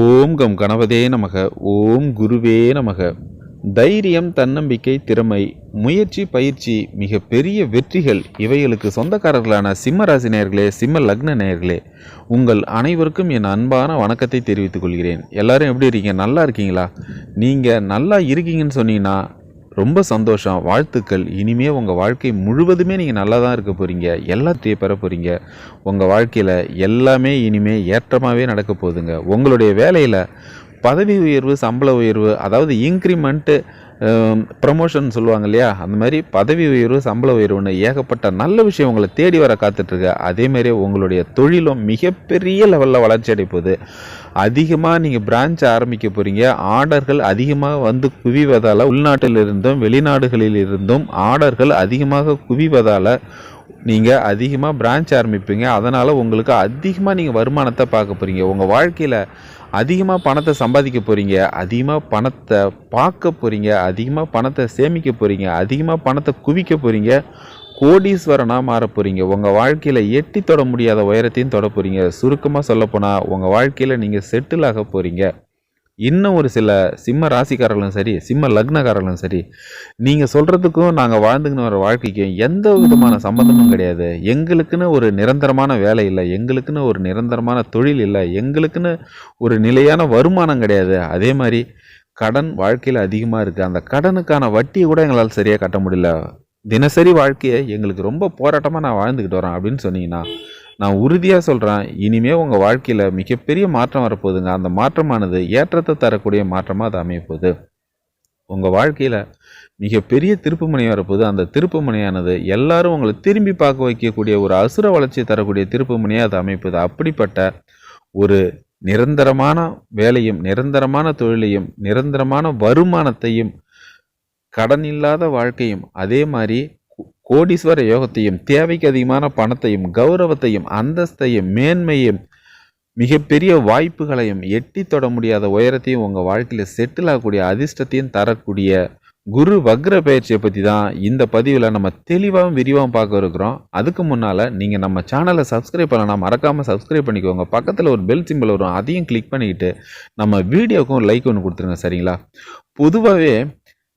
ஓம் come கணபதே நமக ஓம் குருவே நமக. தைரியம் தன்னம்பிக்கை திறமை முயற்சி பயிற்சி மிக பெரிய வெற்றிகள். இவைகளுக்கு சொந்தக்காரர்களான சிம்ம ராசி நேயர்களே சிம்ம லக்ன நேயர்களே உங்கள் அனைவருக்கும் என் அன்பான வணக்கத்தை தெரிவித்துக் கொள்கிறேன். எல்லாரும் எப்படி இருக்கீங்க? நல்லா இருக்கீங்களா? நீங்கள் நல்லா இருக்கீங்கன்னு சொன்னீங்கன்னா ரொம்ப சந்தோஷம். வாழ்த்துக்கள். இனிமேல் உங்கள் வாழ்க்கை முழுவதுமே நீங்கள் நல்லா தான் இருக்க போகிறீங்க எல்லாத்தையும் பெற போகிறீங்க உங்கள் வாழ்க்கையில் எல்லாமே இனிமேல் ஏற்றமாகவே நடக்க போகுதுங்க. உங்களுடைய வேலையில் பதவி உயர்வு சம்பள உயர்வு அதாவது இன்க்ரிமெண்ட்டு ப்ரமோஷன் சொல்லுவாங்க இல்லையா? அந்த மாதிரி பதவி உயர்வு சம்பள உயர்வுன்னு ஏகப்பட்ட நல்ல விஷயம் உங்களை தேடி வர காத்துட்ருக்கு அதேமாரி உங்களுடைய தொழிலும் மிகப்பெரிய லெவலில் வளர்ச்சி அடைப்போகுது அதிகமாக நீங்கள் பிரான்ச் ஆரம்பிக்க போகிறீங்க ஆர்டர்கள் அதிகமாக வந்து குவிவதால் உள்நாட்டிலிருந்தும் வெளிநாடுகளில் இருந்தும் ஆர்டர்கள் அதிகமாக குவிவதால் நீங்கள் அதிகமாக பிரான்ச் ஆரம்பிப்பீங்க. அதனால் உங்களுக்கு அதிகமாக நீங்கள் வருமானத்தை பார்க்க போகிறீங்க உங்கள் வாழ்க்கையில் அதிகமாக பணத்தை சம்பாதிக்க போகிறீங்க அதிகமாக பணத்தை பார்க்க போகிறீங்க அதிகமாக பணத்தை சேமிக்க போகிறீங்க அதிகமாக பணத்தை குவிக்க போகிறீங்க கோடீஸ்வரனாக மாற போகிறீங்க உங்கள் வாழ்க்கையில் எட்டி தொட முடியாத உயரத்தையும் தொட போகிறீங்க சுருக்கமாக சொல்லப்போனால் உங்கள் வாழ்க்கையில் நீங்கள் செட்டில் ஆக போகிறீங்க இன்னும் ஒரு சில சிம்ம ராசிக்காரர்களும் சரி சிம்ம லக்னக்காரர்களும் சரி நீங்கள் சொல்கிறதுக்கும் நாங்கள் வாழ்ந்துக்கின்னு வர வாழ்க்கைக்கும் எந்த விதமான சம்மந்தமும் கிடையாது. எங்களுக்குன்னு ஒரு நிரந்தரமான வேலை இல்லை. எங்களுக்குன்னு ஒரு நிரந்தரமான தொழில் இல்லை. எங்களுக்குன்னு ஒரு நிலையான வருமானம் கிடையாது. அதே மாதிரி கடன் வாழ்க்கையில் அதிகமாக இருக்குது அந்த கடனுக்கான வட்டியை கூட எங்களால் சரியாக கட்ட முடியல. தினசரி வாழ்க்கையை எங்களுக்கு ரொம்ப போராட்டமாக நான் வாழ்ந்துக்கிட்டு வரேன் அப்படின்னு சொன்னீங்கன்னா நான் உறுதியாக சொல்கிறேன் இனிமேல் உங்கள் வாழ்க்கையில் மிகப்பெரிய மாற்றம் வரப்போகுதுங்க. அந்த மாற்றமானது ஏற்றத்தை தரக்கூடிய மாற்றமாக அது அமையப்போகுது. உங்கள் வாழ்க்கையில் மிகப்பெரிய திருப்புமுனை வரப்போகுது. அந்த திருப்புமுனையானது எல்லாரும் உங்களை திரும்பி பார்க்க வைக்கக்கூடிய ஒரு அசுர வளர்ச்சி தரக்கூடிய திருப்புமுனையாக அது அமைப்பது அப்படிப்பட்ட ஒரு நிரந்தரமான வேலையும் நிரந்தரமான தொழிலையும் நிரந்தரமான வருமானத்தையும் கடன் இல்லாத வாழ்க்கையும் அதே மாதிரி கோடீஸ்வர யோகத்தையும் தேவைக்கு அதிகமான பணத்தையும் கௌரவத்தையும் அந்தஸ்தையும் மேன்மையும் மிகப்பெரிய வாய்ப்புகளையும் எட்டி தொட முடியாத உயரத்தையும் உங்கள் வாழ்க்கையில் செட்டில் ஆகக்கூடிய அதிர்ஷ்டத்தையும் தரக்கூடிய குரு வக்ர பயிற்சியை பற்றி தான் இந்த பதிவில் நம்ம தெளிவாகவும் விரிவாகவும் பார்க்க இருக்கிறோம். அதுக்கு முன்னால் நீங்கள் நம்ம சேனலை சப்ஸ்கிரைப் பண்ணலாம் மறக்காமல் சப்ஸ்கிரைப் பண்ணிக்கோங்க. பக்கத்தில் ஒரு பெல் சிம்பிள் வரும் அதையும் கிளிக் பண்ணிக்கிட்டு நம்ம வீடியோக்கும் லைக் ஒன்று கொடுத்துருங்க சரிங்களா? பொதுவாகவே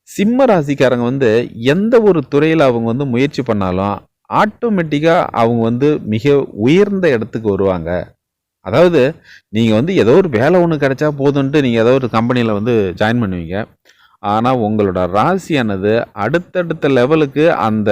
சிம்ம ராசிக்காரங்க வந்து எந்த ஒரு துறையில் அவங்க வந்து முயற்சி பண்ணாலும் ஆட்டோமேட்டிக்காக அவங்க வந்து மிக உயர்ந்த இடத்துக்கு வருவாங்க. அதாவது நீங்கள் வந்து ஏதோ ஒரு வேலை ஒன்று கிடைச்சா போதுன்ட்டு நீங்கள் ஏதோ ஒரு கம்பெனியில் வந்து ஜாயின் பண்ணுவீங்க. ஆனால் உங்களோட ராசியானது அடுத்தடுத்த லெவலுக்கு அந்த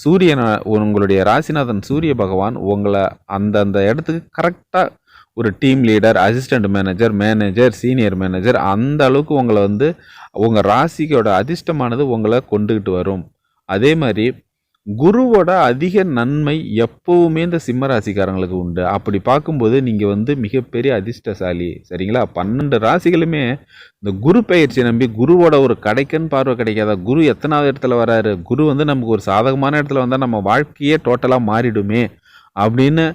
சூரியனை உங்களுடைய ராசிநாதன் சூரிய பகவான் உங்களை அந்தந்த இடத்துக்கு கரெக்டாக ஒரு team leader assistant manager manager senior manager அந்த அளவுக்கு உங்களை வந்து உங்கள் ராசிக்கோட அதிர்ஷ்டமானது உங்களை கொண்டுகிட்டு வரும். அதே மாதிரி குருவோட அதிக நன்மை எப்பவுமே இந்த சிம்ம ராசிக்காரங்களுக்கு உண்டு. அப்படி பார்க்கும்போது நீங்கள் வந்து மிகப்பெரிய அதிர்ஷ்டசாலி. சரிங்களா? பன்னெண்டு ராசிகளுமே இந்த குரு பயிற்சியை நம்பி குருவோட ஒரு கடைக்கன் பார்வை கிடைக்காத குரு எத்தனாவது இடத்துல வராரு? குரு வந்து நமக்கு ஒரு சாதகமான இடத்துல வந்தால் நம்ம வாழ்க்கையே டோட்டலாக மாறிடுமே. அப்படின்னு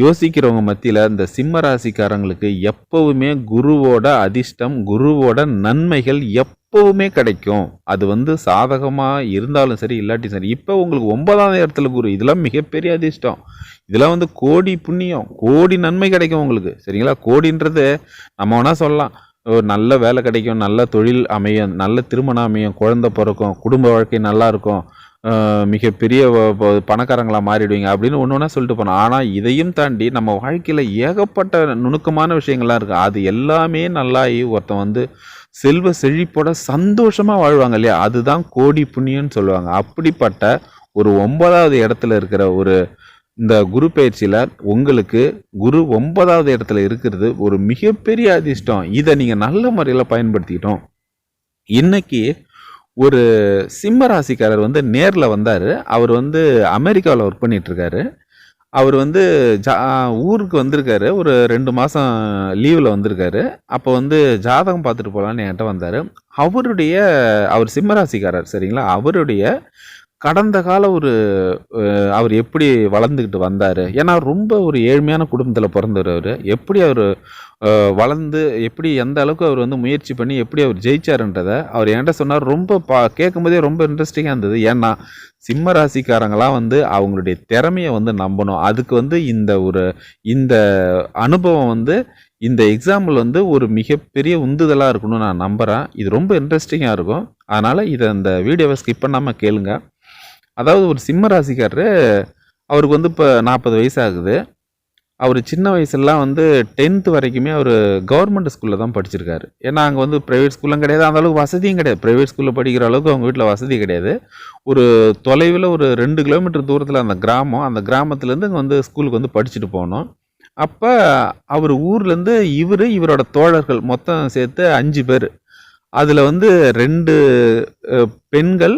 யோசிக்கிறவங்க மத்தியில் இந்த சிம்ம ராசிக்காரங்களுக்கு எப்பவுமே குருவோட அதிர்ஷ்டம் குருவோட நன்மைகள் எப்பவுமே கிடைக்கும். அது வந்து சாதகமாக இருந்தாலும் சரி இல்லாட்டி சரி. இப்போ உங்களுக்கு ஒன்பதாம் இடத்துல குரு இதெல்லாம் மிகப்பெரிய அதிர்ஷ்டம். இதெல்லாம் வந்து கோடி புண்ணியம் கோடி நன்மை கிடைக்கும் உங்களுக்கு. சரிங்களா? கோடின்றது நம்ம வேணால் சொல்லலாம். ஒரு நல்ல வேலை கிடைக்கும் நல்ல தொழில் அமையும் நல்ல திருமணம் அமையும் குழந்தை பிறக்கும் குடும்ப வாழ்க்கை நல்லா இருக்கும். மிகப்பெரிய பணக்காரங்களாக மாறிடுவீங்க அப்படின்னு ஒன்று ஒன்றா சொல்லிட்டு போனோம். ஆனால் இதையும் தாண்டி நம்ம வாழ்க்கையில் ஏகப்பட்ட நுணுக்கமான விஷயங்கள்லாம் இருக்குது அது எல்லாமே நல்லாகி ஒருத்தன் வந்து செல்வ செழிப்போட சந்தோஷமாக வாழ்வாங்க இல்லையா? அதுதான் கோடி புண்ணியம்னு சொல்லுவாங்க. அப்படிப்பட்ட ஒரு ஒன்பதாவது இடத்துல இருக்கிற ஒரு இந்த குரு பயிற்சியில் உங்களுக்கு குரு ஒன்பதாவது இடத்துல இருக்கிறது ஒரு மிகப்பெரிய அதிர்ஷ்டம். இதை நீங்கள் நல்ல முறையில் பயன்படுத்திக்கிட்டோம். இன்னைக்கு ஒரு சிம்ம ராசிக்காரர் வந்து நேரில் வந்தார். அவர் வந்து அமெரிக்காவில் ஒர்க் பண்ணிகிட்ருக்காரு அவர் வந்து ஜா ஊருக்கு வந்திருக்காரு. ஒரு ரெண்டு மாதம் லீவில் வந்திருக்காரு. அப்போ வந்து ஜாதகம் பார்த்துட்டு போகலான்னு என்கிட்ட வந்தார். அவருடைய அவர் சிம்மராசிக்காரர் சரிங்களா? அவருடைய கடந்த கால ஒரு அவர் எப்படி வளர்ந்துக்கிட்டு வந்தார்? ஏன்னா ரொம்ப ஒரு ஏழ்மையான குடும்பத்தில் பிறந்தவர் அவர். எப்படி அவர் வளர்ந்து எப்படி எந்த அளவுக்கு அவர் வந்து முயற்சி பண்ணி எப்படி அவர் ஜெயிச்சாருன்றதை அவர் என்கிட்ட சொன்னார். ரொம்ப பா கேட்கும்போதே ரொம்ப இன்ட்ரெஸ்டிங்காக இருந்தது. ஏன்னா சிம்ம ராசிக்காரங்களாம் வந்து அவங்களுடைய திறமையை வந்து நம்பணும். அதுக்கு வந்து இந்த ஒரு இந்த அனுபவம் வந்து இந்த எக்ஸாம்பிள் வந்து ஒரு மிகப்பெரிய உந்துதலாக இருக்கணும்னு நான் நம்புகிறேன் இது ரொம்ப இன்ட்ரெஸ்டிங்காக இருக்கும். அதனால் இதை அந்த வீடியோவை ஸ்கிப் பண்ணாமல் கேளுங்கள் அதாவது ஒரு சிம்ம ராசிக்காரரு அவருக்கு வந்து இப்போ நாற்பது வயசு ஆகுது. அவர் சின்ன வயசுலலாம் வந்து டென்த்து வரைக்குமே அவர் கவர்மெண்ட் ஸ்கூலில் தான் படிச்சிருக்காரு. ஏன்னா அங்கே வந்து ப்ரைவேட் ஸ்கூலும் கிடையாது. அந்த அளவுக்கு வசதியும் கிடையாது. ப்ரைவேட் ஸ்கூலில் படிக்கிற அளவுக்கு அவங்க வீட்டில் வசதி கிடையாது. ஒரு தொலைவில் ஒரு ரெண்டு கிலோமீட்டர் தூரத்தில் அந்த கிராமம் அந்த கிராமத்துலேருந்து இங்கே வந்து ஸ்கூலுக்கு வந்து படிச்சுட்டு போகணும் அப்போ அவர் ஊர்லேருந்து இவர் இவரோட தோழர்கள் மொத்தம் சேர்த்து அஞ்சு பேர். அதில் வந்து ரெண்டு பெண்கள்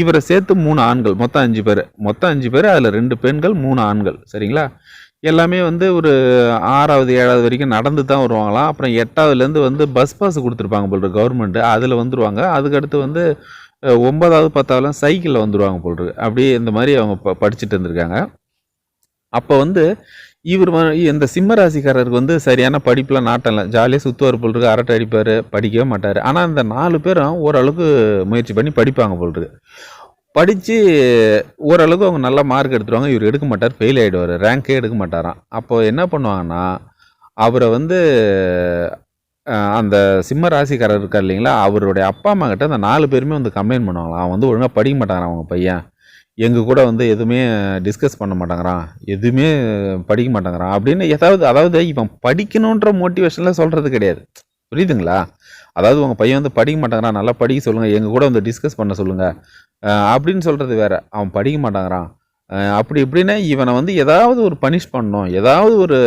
இவரை சேர்த்து மூணு ஆண்கள் மொத்தம் அஞ்சு பேர். மொத்தம் அஞ்சு பேர் அதில் ரெண்டு பெண்கள் மூணு ஆண்கள். சரிங்களா? எல்லாமே வந்து ஒரு ஆறாவது ஏழாவது வரைக்கும் நடந்து தான் வருவாங்களாம். அப்புறம் எட்டாவதுலேருந்து வந்து பஸ் பாஸ் கொடுத்துருப்பாங்க போல் கவர்மெண்ட்டு அதில் வந்துருவாங்க. அதுக்கடுத்து வந்து ஒன்பதாவது பத்தாவதுலாம் சைக்கிளில் வந்துடுவாங்க போல் அப்படியே இந்த மாதிரி அவங்க ப படிச்சுட்டு இருந்திருக்காங்க. அப்போ வந்து இவர் இந்த சிம்ம ராசிக்காரருக்கு வந்து சரியான படிப்புலாம் நாட்டம் இல்லை ஜாலியாக சுற்றுவார் போல் இருக்கு. அரட்டை அடிப்பார் படிக்கவே மாட்டார். ஆனால் இந்த நாலு பேரும் ஓரளவுக்கு முயற்சி பண்ணி படிப்பாங்க போல் இருக்கு. படித்து ஓரளவுக்கு அவங்க நல்ல மார்க் எடுத்துருவாங்க. இவர் எடுக்க மாட்டார் ஃபெயில் ஆகிடுவார் ரேங்கே எடுக்க மாட்டாராம். அப்போ என்ன பண்ணுவாங்கன்னா அவரை வந்து அந்த சிம்ம ராசிக்காரர் இருக்கார் இல்லைங்களா? அவருடைய அப்பா அம்மா கிட்ட அந்த நாலு பேருமே வந்து கம்ப்ளைண்ட் பண்ணுவாங்களாம். அவன் வந்து ஒழுங்காக படிக்க மாட்டாங்கிறான் அவங்க பையன். எங்கள் கூட வந்து எதுவுமே டிஸ்கஸ் பண்ண மாட்டேங்கிறான். எதுவுமே படிக்க மாட்டேங்கிறான். அப்படின்னு ஏதாவது அதாவது இவன் படிக்கணுன்ற மோட்டிவேஷனில் சொல்கிறது கிடையாது. புரியுதுங்களா? அதாவது உங்கள் பையன் வந்து படிக்க மாட்டேங்கிறான். நல்லா படிக்க சொல்லுங்கள் எங்கள் கூட வந்து டிஸ்கஸ் பண்ண சொல்லுங்கள் அப்படின்னு சொல்கிறது வேறு. அவன் படிக்க மாட்டேங்கிறான். அப்படி இப்படின்னு இவனை வந்து ஏதாவது ஒரு பனிஷ் பண்ணணும் ஏதாவது ஒரு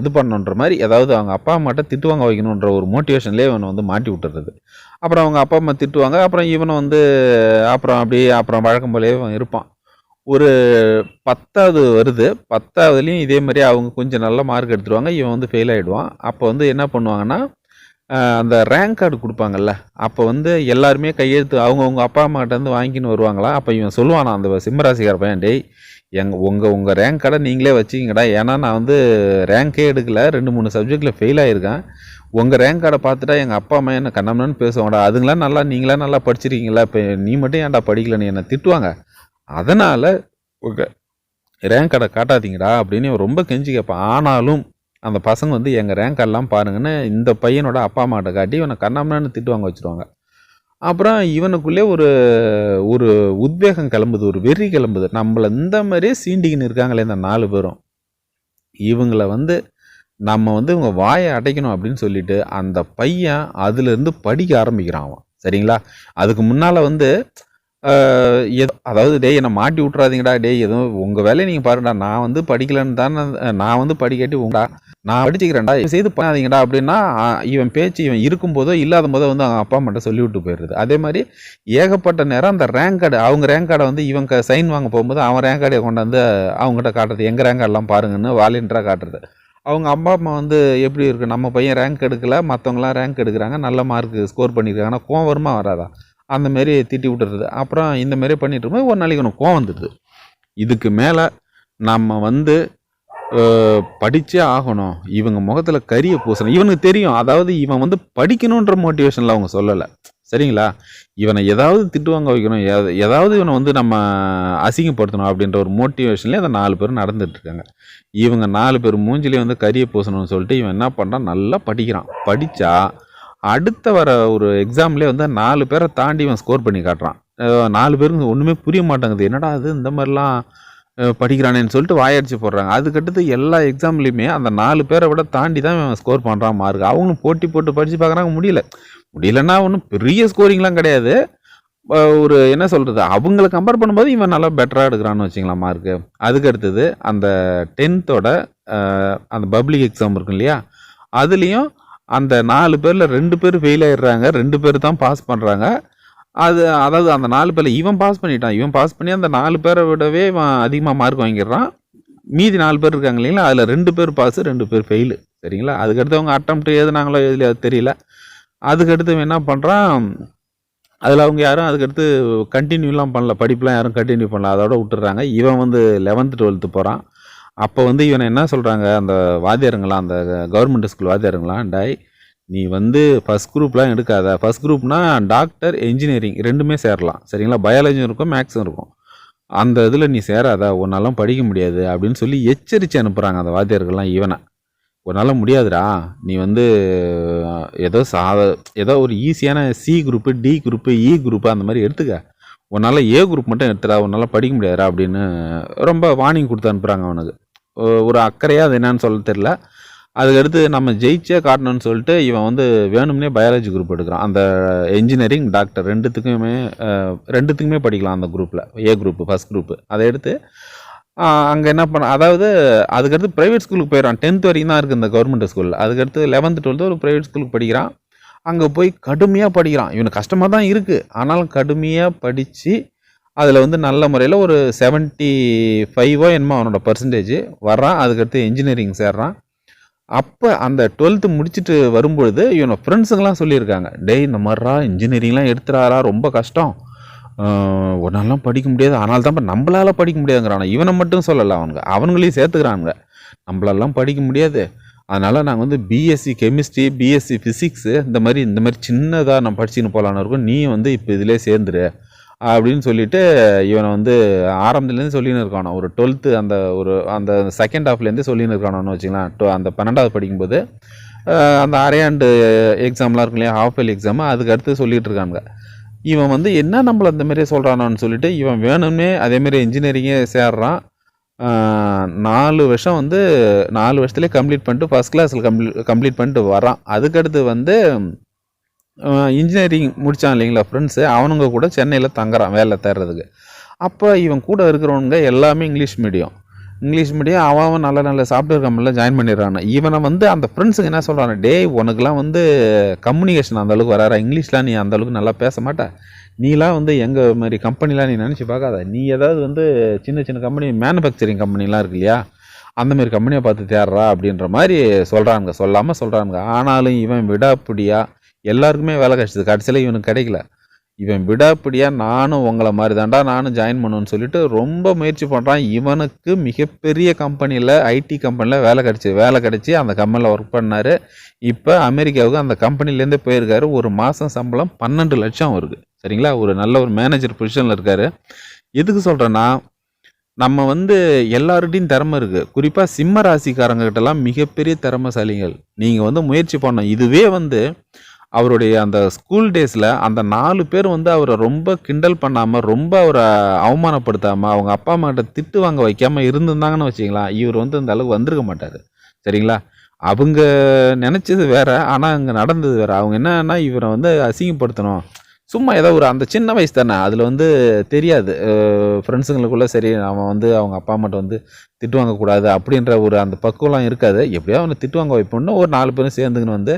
இது பண்ணணுன்ற மாதிரி ஏதாவது அவங்க அப்பா அம்மாட்ட திட்டுவாங்க வைக்கணுன்ற ஒரு மோட்டிவேஷன்லேயே இவனை வந்து மாட்டி விட்டுறது. அப்புறம் அவங்க அப்பா அம்மா திட்டுவாங்க அப்புறம் இவனை வந்து அப்புறம் அப்படியே அப்புறம் வழக்கம் போலவே இவன் இருப்பான். ஒரு பத்தாவது வருது பத்தாவதுலேயும் இதே மாதிரி அவங்க கொஞ்சம் நல்ல மார்க் எடுத்துருவாங்க இவன் வந்து ஃபெயில் ஆகிடுவான் அப்போ வந்து என்ன பண்ணுவாங்கன்னா அந்த ரேங்க் கார்டு கொடுப்பாங்கல்ல அப்போ வந்து எல்லாருமே கையெழுத்து அவங்கவுங்க அப்பா அம்மாட்டேருந்து வாங்கின்னு வருவாங்களா? அப்போ இவன் சொல்லுவானா அந்த சிம்மராசிக்கார பையன் டேய் உங்கள் உங்கள் ரேங்க் கார்டை நீங்களே வச்சுக்கிங்கடா. ஏன்னா நான் வந்து ரேங்க்கே எடுக்கல. ரெண்டு மூணு சப்ஜெக்டில் ஃபெயில் ஆகிருக்கேன் உங்கள் ரேங்க் கார்டை பார்த்துட்டா எங்கள் அப்பா அம்மா என்ன கண்ணம்னு பேசுவாங்கடா. அதுங்களாம் நல்லா நீங்களா நல்லா படிச்சிருக்கீங்களா இப்போ நீ மட்டும் ஏன்டா படிக்கலன்னு என்னை திட்டுவாங்க? அதனால் உங்கள் ரேங்க் கார்டை காட்டாதீங்கடா. அப்படின்னு ரொம்ப கெஞ்சி கேட்பான். ஆனாலும் அந்த பசங்க வந்து எங்கள் ரேங்க் கார்டெலாம் பாருங்கன்னு இந்த பையனோட அப்பா அம்மாட்ட காட்டி இவனை கண்ணாமன்னு திட்டு வாங்க வச்சுருவாங்க. அப்புறம் இவனுக்குள்ளே ஒரு ஒரு உத்வேகம் கிளம்புது ஒரு வெறி கிளம்புது. நம்மளை இந்த மாதிரியே சீண்டிக்கின்னு இருக்காங்களே இந்த நாலு பேரும். இவங்களை வந்து நம்ம வந்து இவங்க வாயை அடைக்கணும் அப்படின்னு சொல்லிட்டு அந்த பையன் அதுலேருந்து படிக்க ஆரம்பிக்கிறான் அவன். சரிங்களா? அதுக்கு முன்னால் வந்து எதோ அதாவது டேய் என்னை மாட்டி விட்றாதீங்கடா டேய் எதுவும் உங்கள் வேலையை நீங்கள் பாருடா. நான் வந்து படிக்கலன்னு தானே நான் வந்து படிக்காட்டி உங்கடா நான் படிச்சுக்கிறேன்டா செய்து பண்ணாதீங்கடா அப்படின்னா இவன் பேச்சு இவன் இருக்கும்போதோ இல்லாத போதோ வந்து அவங்க அப்பா அம்மாட்ட சொல்லிவிட்டு போயிடுது அதே மாதிரி ஏகப்பட்ட நேரம் அந்த ரேங்க் கார்டு அவங்க ரேங்க் கார்டை வந்து இவங்க சைன் வாங்க போகும்போது அவன் ரேங்க் கார்டை கொண்டாந்து அவங்ககிட்ட காட்டுறது எங்கள் ரேங்க் கார்டெலாம் பாருங்கன்னு வாலண்டியராக காட்டுறது. அவங்க அப்பா அம்மா வந்து எப்படி இருக்குது நம்ம பையன் ரேங்க் எடுக்கல மற்றவங்களாம் ரேங்க் எடுக்கிறாங்க நல்ல மார்க் ஸ்கோர் பண்ணியிருக்காங்கன்னா கோவம் வருமா வராதா? அந்த மாரி திட்டி விட்டுறது. அப்புறம் இந்த மாரி பண்ணிட்டு இருக்கும்போது ஒரு நாளைக்கு ஒன்று கோவம் வந்துடுது. இதுக்கு மேலே நம்ம வந்து படித்தே ஆகணும். இவங்க முகத்தில் கரியை பூசணும். இவனுக்கு தெரியும். அதாவது இவன் வந்து படிக்கணுன்ற மோட்டிவேஷனில் அவங்க சொல்லலை. சரிங்களா? இவனை ஏதாவது திட்டுவாங்க வைக்கணும். ஏதாவது இவனை வந்து நம்ம அசிங்கப்படுத்தணும் அப்படின்ற ஒரு மோட்டிவேஷன்லேயே அந்த நாலு பேர் நடந்துட்டுருக்காங்க இவங்க நாலு பேர் மூஞ்சிலே வந்து கரியை பூசணும்னு சொல்லிட்டு இவன் என்ன பண்ணுறான் நல்லா படிக்கிறான். படித்தா அடுத்த வர ஒரு எக்ஸாம்லேயே வந்து நாலு பேரை தாண்டி இவன் ஸ்கோர் பண்ணி காட்டுறான். நாலு பேருக்கு ஒன்றுமே புரிய மாட்டேங்குது. என்னடா அது இந்த மாதிரிலாம் படிக்கிறானேன்னு சொல்லிட்டு வாயடிச்சு போடுறாங்க. அதுக்கடுத்து எல்லா எக்ஸாம்லேயுமே அந்த நாலு பேரை விட தாண்டி தான் ஸ்கோர் பண்ணுறான் மார்க் அவங்களும் போட்டி போட்டு படித்து பார்க்குறாங்க முடியல. முடியலன்னா ஒன்றும் பெரிய ஸ்கோரிங்லாம் கிடையாது. ஒரு என்ன சொல்கிறது அவங்கள கம்பேர் பண்ணும்போது இவன் நல்லா பெட்டராக எடுக்கிறான்னு வச்சுக்கலாம் மார்க்கு அதுக்கு அடுத்தது அந்த டென்த்தோட அந்த பப்ளிக் எக்ஸாம் இருக்கும் இல்லையா? அதுலேயும் அந்த நாலு பேரில் ரெண்டு பேர் ஃபெயில் ஆயிடுறாங்க ரெண்டு பேர் தான் பாஸ் பண்ணுறாங்க அது அதாவது அந்த நாலு பேரில் இவன் பாஸ் பண்ணிட்டான். இவன் பாஸ் பண்ணி அந்த நாலு பேரை விடவே இவன் அதிகமாக மார்க் வாங்கிடுறான். மீதி நாலு பேர் இருக்காங்க இல்லைங்களா? அதில் ரெண்டு பேர் பாஸ் ரெண்டு பேர் ஃபெயிலு சரிங்களா? அதுக்கடுத்து அவங்க அட்டம் எழுதுனாங்களோ எதுலையோ தெரியல. அதுக்கடுத்து என்ன பண்ணுறான் அதில் அவங்க யாரும் அதுக்கடுத்து கண்டினியூலாம் பண்ணல. படிப்புலாம் யாரும் கண்டினியூ பண்ணல. அதோட விட்டுறாங்க இவன் வந்து லெவன்த்து டுவெல்த்து போகிறான் அப்போ வந்து இவனை என்ன சொல்கிறாங்க அந்த வாத்தியாருங்களாம் அந்த கவர்மெண்ட் ஸ்கூல் வாத்தியாருங்களாம் டாய் நீ வந்து ஃபஸ்ட் குரூப்லாம் எடுக்காத. ஃபஸ்ட் குரூப்னா டாக்டர் இன்ஜினியரிங் ரெண்டுமே சேரலாம். சரிங்களா? பயாலஜியும் இருக்கும் மேக்ஸும் இருக்கும். அந்த இதில் நீ சேராத. உன்னாலாம் படிக்க முடியாது அப்படின்னு சொல்லி எச்சரித்து அனுப்புகிறாங்க அந்த வாத்தியர்கள்லாம் இவனை. உன்னால் முடியாதுடா. நீ வந்து ஏதோ சாத ஏதோ ஒரு ஈஸியான C group D group E group அந்த மாதிரி எடுத்துக்க. உன்னால் ஏ குரூப் மட்டும் எடுத்துடா. உன்னால் படிக்க முடியாதுடா அப்படின்னு ரொம்ப வார்னிங் கொடுத்து அனுப்புகிறாங்க அவனுக்கு. ஒரு அக்கறையாக அது என்னன்னு சொல்ல தெரில அதுக்கடுத்து நம்ம ஜெயிச்சே காட்டணும்னு சொல்லிட்டு இவன் வந்து வேணும்னே பயாலஜி குரூப் எடுக்கிறான். அந்த இன்ஜினியரிங் டாக்டர் ரெண்டுத்துக்குமே ரெண்டுத்துக்குமே படிக்கலாம் அந்த குரூப்பில் ஏ குரூப் ஃபஸ்ட் குரூப்பு அதை எடுத்து அங்கே என்ன பண்ண அதாவது அதுக்கடுத்து ப்ரைவேட் ஸ்கூலுக்கு போயிடறான். டென்த் வரைக்கும் தான் இருக்குது இந்த கவர்மெண்ட் ஸ்கூலில் அதுக்கடுத்து லெவன்த்து டுவெல்த்து ஒரு ப்ரைவேட் ஸ்கூலுக்கு படிக்கிறான். அங்கே போய் கடுமையாக படிக்கிறான். இவனுக்கு கஷ்டமாக தான் இருக்குது ஆனாலும் கடுமையாக படித்து அதில் வந்து நல்ல முறையில் ஒரு செவன்ட்டி ஃபைவோ என்னமோ அவனோட பர்சன்டேஜ் வர்றான். அதுக்கடுத்து இன்ஜினியரிங் சேர்றான். அப்போ அந்த டுவெல்த்து முடிச்சுட்டு வரும்பொழுது இவனை ஃப்ரெண்ட்ஸுங்கெலாம் சொல்லியிருக்காங்க டேய் இந்த மாதிரிரா இன்ஜினியரிங்லாம் எடுத்துறாரா ரொம்ப கஷ்டம். ஆஹ் படிக்க முடியாது. ஆனால் தான் நம்மளால் படிக்க முடியாதுங்கிறான் இவனை மட்டும் சொல்லலை அவனுங்க. அவனுங்களையும் சேர்த்துக்கிறானுங்க. நம்மளெல்லாம் படிக்க முடியாது. அதனால் நாங்கள் வந்து பிஎஸ்சி கெமிஸ்ட்ரி பிஎஸ்சி ஃபிசிக்ஸு இந்த மாதிரி இந்த மாதிரி சின்னதாக நான் படிச்சுன்னு போகலான்னு இருக்கோம். நீ வந்து இப்போ இதிலே சேர்ந்துரு. அப்படின்னு சொல்லிட்டு இவனை வந்து ஆரம்பத்துலேருந்து சொல்லின்னு இருக்கானோ. ஒரு டுவெல்த்து அந்த ஒரு அந்த செகண்ட் ஹாஃப்லேருந்து சொல்லின்னு இருக்கானோன்னு வச்சுக்கலாம் டொ- அந்த பன்னெண்டாவது படிக்கும்போது அந்த அரையாண்டு எக்ஸாம்லாம் இருக்கும் இல்லையா? ஹாஃப் இயர்லி எக்ஸாம் அதுக்கு அடுத்து சொல்லிகிட்டு இருக்காங்க இவன் வந்து என்ன நம்மள அந்த மாதிரி சொல்கிறானோன்னு சொல்லிட்டு இவன் வேணும்னே அதேமாரி இன்ஜினியரிங்கே சேர்றான். நாலு வருஷம் வந்து நாலு வருஷத்துலேயே கம்ப்ளீட் பண்ணிட்டு ஃபஸ்ட் கிளாஸில் கம்ப்ளீட் கம்ப்ளீட் பண்ணிட்டு வரான். அதுக்கடுத்து வந்து இன்ஜினியரிங் முடித்தான் இல்லைங்களா ஃப்ரெண்ட்ஸு அவனுங்க கூட சென்னையில் தங்குறான் வேலை தேடுறதுக்கு. அப்போ இவன் கூட இருக்கிறவனுங்க எல்லாமே இங்கிலீஷ் மீடியம் இங்கிலீஷ் மீடியம் அவன் அவன் நல்ல நல்ல சாஃப்ட்வேர் கம்பெனியில் ஜாயின் பண்ணிடுறான். இவனை வந்து அந்த ஃப்ரெண்ட்ஸுங்க என்ன சொல்கிறான் டே உனக்குலாம் வந்து கம்யூனிகேஷன் அந்த அளவுக்கு வராரா இங்கிலீஷ்லாம் நீ அந்தளவுக்கு நல்லா பேச மாட்ட. நீலாம் வந்து எங்கள் மாதிரி கம்பெனிலாம் நீ நினச்சி பார்க்காத. நீ ஏதாவது வந்து சின்ன சின்ன கம்பெனி மேனுஃபேக்சரிங் கம்பெனிலாம் இருக்கு இல்லையா? அந்தமாரி கம்பெனியை பார்த்து தேடுறா அப்படின்ற மாதிரி சொல்கிறானுங்க சொல்லாமல் சொல்கிறானுங்க ஆனாலும் இவன் விடாப்பிடியாக எல்லாருக்குமே வேலை கிடச்சிது கடைசியில் இவனுக்கு கிடைக்கல. இவன் விடாப்பிடியாக நானும் உங்களை மாதிரி தாண்டா நானும் ஜாயின் பண்ணுவேன்னு சொல்லிட்டு ரொம்ப முயற்சி பண்ணுறான் இவனுக்கு மிகப்பெரிய கம்பெனியில் ஐடி கம்பெனியில் வேலை கிடச்சி வேலை கிடச்சி அந்த கம்பெனியில் ஒர்க் பண்ணார். இப்போ அமெரிக்காவுக்கு அந்த கம்பெனிலேருந்தே போயிருக்காரு. ஒரு மாதம் சம்பளம் பன்னெண்டு லட்சம் வருது சரிங்களா? ஒரு நல்ல ஒரு மேனேஜர் பொசிஷனில் இருக்கார். எதுக்கு சொல்கிறேன்னா நம்ம வந்து எல்லார்கிட்டையும் திறமை இருக்குது குறிப்பாக சிம்ம ராசிக்காரங்ககிட்டலாம் மிகப்பெரிய திறமைசாலிகள். நீங்கள் வந்து முயற்சி பண்ணணும். இதுவே வந்து அவருடைய அந்த ஸ்கூல் டேஸில் அந்த நாலு பேர் வந்து அவரை ரொம்ப கிண்டல் பண்ணாமல் ரொம்ப அவரை அவமானப்படுத்தாமல் அவங்க அப்பா அம்மா கிட்ட திட்டு வாங்க வைக்காமல் இருந்திருந்தாங்கன்னு வச்சிங்களா இவர் வந்து இந்த அளவுக்கு வந்திருக்க மாட்டார். சரிங்களா? அவங்க நினச்சது வேற ஆனால் அங்கே நடந்தது வேற. அவங்க என்னன்னா இவரை வந்து அசிங்கப்படுத்தணும். சும்மா ஏதோ ஒரு அந்த சின்ன வயசு தானே அதில் வந்து தெரியாது. ஃப்ரெண்ட்ஸுங்களுக்குள்ளே சரி அவன் வந்து அவங்க அப்பா அம்மாட்ட வந்து திட்டு வாங்கக்கூடாது அப்படின்ற ஒரு அந்த பக்குவம்லாம் இருக்காது. எப்படியோ அவனை திட்டு வாங்க வைப்போம்னு ஒரு நாலு பேரும் சேர்ந்துக்கின்னு வந்து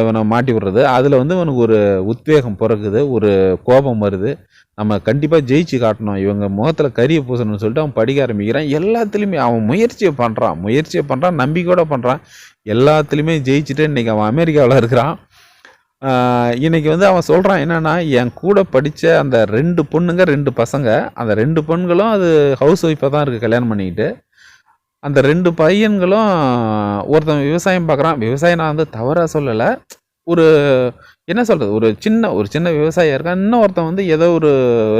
இவனை மாட்டி விடுறது. அதில் வந்து இவனுக்கு ஒரு உத்வேகம் பிறக்குது ஒரு கோபம் வருது. நம்ம கண்டிப்பாக ஜெயிச்சு காட்டணும். இவங்க முகத்தில் கறியை பூசணும்னு சொல்லிட்டு அவன் படிக்க ஆரம்பிக்கிறான். எல்லாத்துலேயுமே அவன் முயற்சியை பண்ணுறான் முயற்சியை பண்ணுறான் நம்பிக்கையோட பண்ணுறான் எல்லாத்துலேயுமே ஜெயிச்சுட்டு இன்றைக்கி அவன் அமெரிக்காவில் இருக்கிறான். இன்றைக்கி வந்து அவன் சொல்கிறான் என்னென்னா என் கூட படித்த அந்த ரெண்டு பொண்ணுங்க ரெண்டு பசங்க அந்த ரெண்டு பெண்களும் அது ஹவுஸ் ஒய்ஃபாக தான் இருக்குது கல்யாணம் பண்ணிக்கிட்டு. அந்த ரெண்டு பையன்களும் ஒருத்தன் விவசாயம் பார்க்குறான் விவசாயம் நான் வந்து தவறாக சொல்லலை. ஒரு என்ன சொல்கிறது ஒரு சின்ன ஒரு சின்ன விவசாயியாக இருக்கான். இன்னொருத்தன் வந்து ஏதோ ஒரு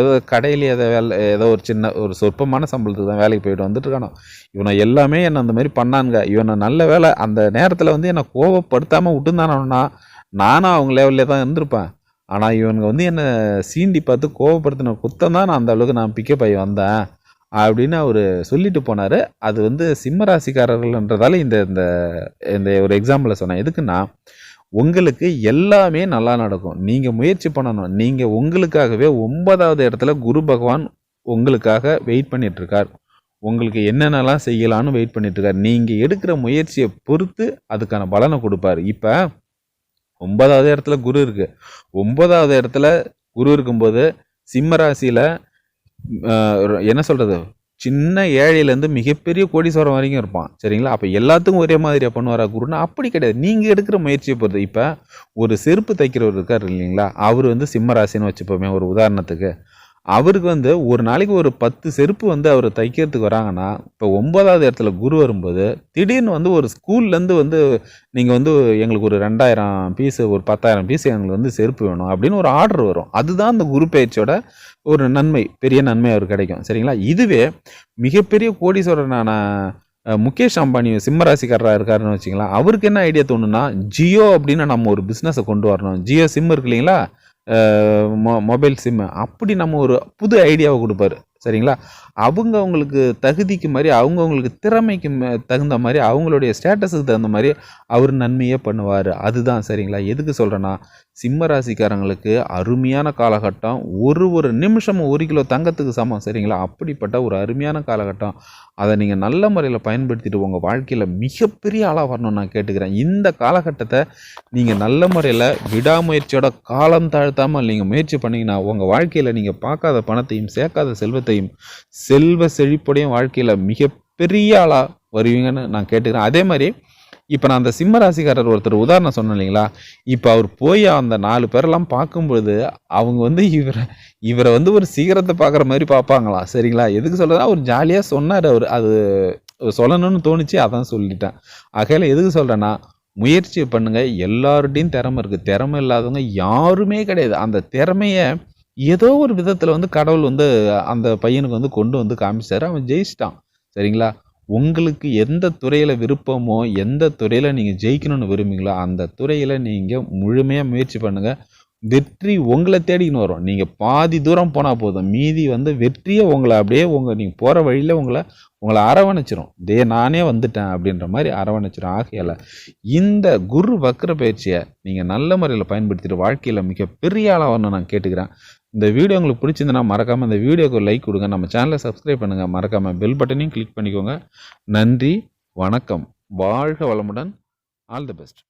ஏதோ கடையிலேயே ஏதோ வேலை ஏதோ ஒரு சின்ன ஒரு சொற்பமான சம்பளத்துக்கு தான் வேலைக்கு போயிட்டு வந்துட்டு இருக்கானோ. இவனை எல்லாமே என்னை அந்த மாதிரி பண்ணானுங்க. இவனை நல்ல வேலை அந்த நேரத்தில் வந்து என்னை கோவப்படுத்தாமல் விட்டுந்தானோன்னா நானும் அவங்க லெவல்லே தான் இருந்திருப்பேன். ஆனால் இவனுங்க வந்து என்னை சீண்டி பார்த்து கோவப்படுத்தின குத்தம் தான் நான் அந்த அளவுக்கு நான் பிக்கப் ஆகி வந்தேன். அப்படின்னு அவர் சொல்லிட்டு போனார். அது வந்து சிம்ம ராசிக்காரர்கள்ன்றதால இந்த இந்த இந்த ஒரு எக்ஸாம்பிளை சொன்னேன். எதுக்குன்னா உங்களுக்கு எல்லாமே நல்லா நடக்கும். நீங்கள் முயற்சி பண்ணணும். நீங்கள் உங்களுக்காகவே ஒன்பதாவது இடத்துல குரு பகவான் உங்களுக்காக வெயிட் பண்ணிகிட்ருக்கார் உங்களுக்கு என்னென்னலாம் செய்யலாம்னு வெயிட் பண்ணிகிட்ருக்கார் நீங்கள் எடுக்கிற முயற்சியை பொறுத்து அதுக்கான பலனை கொடுப்பாரு. இப்போ ஒன்பதாவது இடத்துல குரு இருக்குது ஒன்பதாவது இடத்துல குரு இருக்கும்போது சிம்மராசியில் என்ன சொல்கிறது சின்ன ஏழையிலேருந்து மிகப்பெரிய கோடீஸ்வரம் வரைக்கும் இருப்பான். சரிங்களா? அப்போ எல்லாத்துக்கும் ஒரே மாதிரியாக பண்ணுவாரா குருன்னா? அப்படி கிடையாது. நீங்கள் எடுக்கிற முயற்சியை பொறுத்து இப்போ ஒரு செருப்பு தைக்கிறவர் இருக்கார் இல்லைங்களா? அவர் வந்து சிம்மராசின்னு வச்சுப்போமே ஒரு உதாரணத்துக்கு. அவருக்கு வந்து ஒரு நாளைக்கு ஒரு பத்து செருப்பு வந்து அவர் தைக்கிறதுக்கு வராங்கன்னா இப்போ ஒன்பதாவது இடத்துல குரு வரும்போது திடீர்னு வந்து ஒரு ஸ்கூல்லேருந்து வந்து நீங்கள் வந்து எங்களுக்கு ஒரு ரெண்டாயிரம் பீஸு ஒரு பத்தாயிரம் பீஸ் எங்களுக்கு வந்து செருப்பு வேணும் அப்படின்னு ஒரு ஆர்டர் வரும். அதுதான் அந்த குரு பயிற்சியோட ஒரு நன்மை பெரிய நன்மை அவர் கிடைக்கும். சரிங்களா? இதுவே மிகப்பெரிய கோடீஸ்வரனான முகேஷ் அம்பானி சிம்மராசிக்காரராக இருக்காருன்னு வச்சிங்களா அவருக்கு என்ன ஐடியா தோணுன்னா ஜியோ அப்படின்னு நம்ம ஒரு பிஸ்னஸை கொண்டு வரணும். ஜியோ சிம் இருக்கு இல்லைங்களா? மொ மொபைல் சிம்மு. அப்படி நம்ம ஒரு புது ஐடியாவை கொடுப்பாரு. சரிங்களா? அவங்க அவங்களுக்கு தகுதிக்கு மாதிரி அவங்கவுங்களுக்கு திறமைக்கு தகுந்த மாதிரி அவங்களுடைய ஸ்டேட்டஸுக்கு தகுந்த மாதிரி அவர் நன்மையே பண்ணுவார். அதுதான் சரிங்களா? எதுக்கு சொல்கிறேன்னா சிம்ம ராசிக்காரங்களுக்கு அருமையான காலகட்டம். ஒரு ஒரு நிமிஷமும் ஒரு கிலோ தங்கத்துக்கு சமம் சரிங்களா? அப்படிப்பட்ட ஒரு அருமையான காலகட்டம். அதை நீங்கள் நல்ல முறையில் பயன்படுத்திட்டு உங்கள் வாழ்க்கையில் மிகப்பெரிய ஆளாக வரணும்னு நான் கேட்டுக்கிறேன். இந்த காலகட்டத்தை நீங்கள் நல்ல முறையில் விடாமுயற்சியோட காலம் தாழ்த்தாமல் நீங்கள் முயற்சி பண்ணிங்கன்னா உங்கள் வாழ்க்கையில் நீங்கள் பார்க்காத பணத்தையும் சேர்க்காத செல்வத்தையும் செல்வ செழிப்புடையும் வாழ்க்கையில் மிகப்பெரிய ஆளாக வருவீங்கன்னு நான் கேட்டுக்கிறேன். அதே மாதிரி இப்போ நான் அந்த சிம்ம ராசிக்காரர் ஒருத்தர் உதாரணம் சொன்னேன் இல்லைங்களா? இப்போ அவர் போய் அந்த நாலு பேரெல்லாம் பார்க்கும்பொழுது அவங்க வந்து இவரை இவரை வந்து ஒரு சீக்கிரத்தை பார்க்குற மாதிரி பார்ப்பாங்களா? சரிங்களா? எதுக்கு சொல்கிறதா அவர் ஜாலியாக சொன்னார் அவர். அது சொல்லணும்னு தோணுச்சு அதான் சொல்லிட்டேன். ஆகையில் எதுக்கு சொல்கிறேன்னா முயற்சி பண்ணுங்கள் எல்லார்டையும் திறமை இருக்குது திறமை இல்லாதவங்க யாருமே கிடையாது. அந்த திறமைய ஏதோ ஒரு விதத்தில் வந்து கடவுள் வந்து அந்த பையனுக்கு வந்து கொண்டு வந்து காமிச்சாரு. அவன் ஜெயிச்சிட்டான். சரிங்களா? உங்களுக்கு எந்த துறையில் விருப்பமோ எந்த துறையில் நீங்கள் ஜெயிக்கணும்னு விரும்புங்களோ அந்த துறையில் நீங்கள் முழுமையாக முயற்சி பண்ணுங்கள் வெற்றி உங்களை தேடிக்கின்னு வரும். நீங்கள் பாதி தூரம் போனால் போதும். மீதி வந்து வெற்றியை உங்களை அப்படியே உங்கள் நீங்கள் போகிற வழியில் உங்களை உங்களை அரவணைச்சிரும். தே நானே வந்துட்டேன் அப்படின்ற மாதிரி அரவணைச்சிரும். ஆகையால் இந்த குரு வக்ர பயிற்சியை நீங்கள் நல்ல முறையில் பயன்படுத்திட்டு வாழ்க்கையில் மிக பெரிய ஆளாக நான் கேட்டுக்கிறேன். இந்த வீடியோ உங்களுக்கு பிடிச்சிருந்தனா மறக்காமல் இந்த வீடியோக்கு லைக் கொடுங்க. நம்ம சேனலை சப்ஸ்கிரைப் பண்ணுங்கள் மறக்காமல் பெல் பட்டனையும் கிளிக் பண்ணிக்கோங்க. நன்றி வணக்கம். வாழ்க வளமுடன். All the best